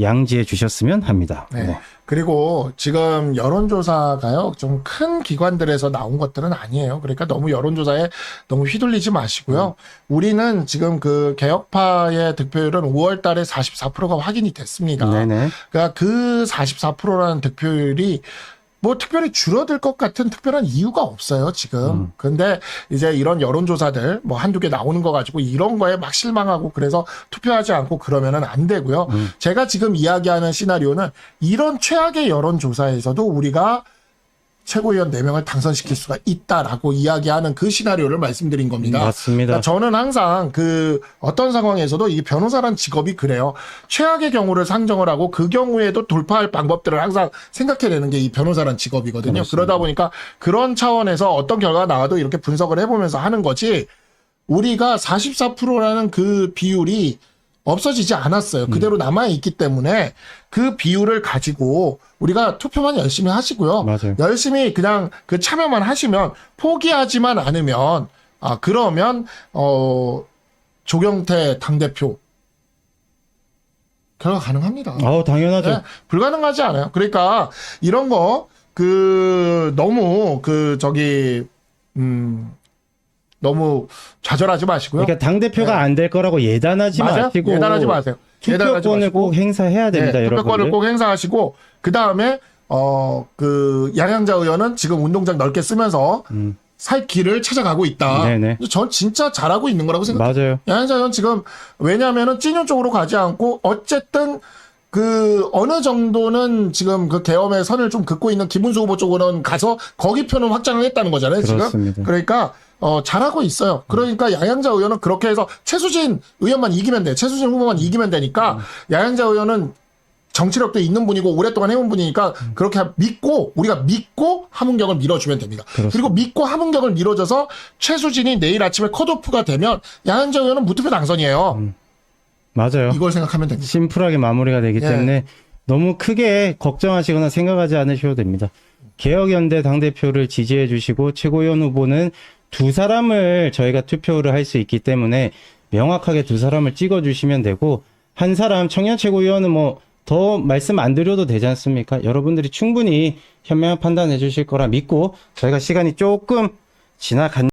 양지해 주셨으면 합니다. 네. 뭐. 그리고 지금 여론조사가요, 좀 큰 기관들에서 나온 것들은 아니에요. 그러니까 너무 여론조사에 너무 휘둘리지 마시고요. 우리는 지금 그 개혁파의 득표율은 5월 달에 44%가 확인이 됐습니다. 네네. 그러니까 그 44%라는 득표율이 뭐 특별히 줄어들 것 같은 특별한 이유가 없어요, 지금. 근데 이제 이런 여론조사들 뭐 한두 개 나오는 거 가지고 이런 거에 막 실망하고 그래서 투표하지 않고 그러면은 안 되고요. 제가 지금 이야기하는 시나리오는 이런 최악의 여론조사에서도 우리가 최고위원 4명을 당선시킬 수가 있다라고 이야기하는 그 시나리오를 말씀드린 겁니다. 맞습니다. 그러니까 저는 항상 그 어떤 상황에서도 이 변호사란 직업이 그래요. 최악의 경우를 상정을 하고 그 경우에도 돌파할 방법들을 항상 생각해내는 게 이 변호사란 직업이거든요. 그렇습니다. 그러다 보니까 그런 차원에서 어떤 결과가 나와도 이렇게 분석을 해보면서 하는 거지 우리가 44%라는 그 비율이 없어지지 않았어요. 음. 그대로 남아 있기 때문에 그 비율을 가지고 우리가 투표만 열심히 하시고요. 맞아요. 열심히 그냥 그 참여만 하시면 포기하지만 않으면 아 그러면 어 조경태 당 대표 결과 가능합니다. 아우 당연하죠. 네, 불가능하지 않아요. 그러니까 이런 거 그 너무 그 저기 음 너무 좌절하지 마시고요. 그러니까 당 대표가 안 될 거라고 예단하지 맞아요? 마시고 예단하지 마세요. 예단하지 투표권을 마시고. 꼭 행사해야 됩니다, 네, 여러분들. 투표권을 꼭 행사하시고 그 다음에 어 그 양양자 의원은 지금 운동장 넓게 쓰면서 살 길을 찾아가고 있다. 음. 네네. 전 진짜 잘하고 있는 거라고 생각해요. 맞아요. 양양자 의원 지금 왜냐하면은 찐윤 쪽으로 가지 않고 어쨌든 그 어느 정도는 지금 그 계엄의 선을 좀 긋고 있는 김문수 후보 쪽으로는 가서 거기 표는 확장을 했다는 거잖아요. 지금 그렇습니다. 그러니까 어 잘하고 있어요. 그러니까 양양자 의원은 그렇게 해서 최수진 의원만 이기면 돼. 최수진 후보만 이기면 되니까 음. 양양자 의원은 정치력도 있는 분이고 오랫동안 해온 분이니까 그렇게 믿고 우리가 믿고 함은경을 밀어주면 됩니다. 그리고 믿고 함은경을 밀어줘서 최수진이 내일 아침에 컷오프가 되면 양양자 의원은 무투표 당선이에요. 맞아요. 이걸 생각하면 됩니다. 심플하게 마무리가 되기 예. 때문에 너무 크게 걱정하시거나 생각하지 않으셔도 됩니다. 개혁연대 당대표를 지지해 주시고 최고위원 후보는 두 사람을 저희가 투표를 할 수 있기 때문에 명확하게 두 사람을 찍어 주시면 되고 한 사람 청년 최고위원은 뭐 더 말씀 안 드려도 되지 않습니까? 여러분들이 충분히 현명한 판단해 주실 거라 믿고 저희가 시간이 조금 지나간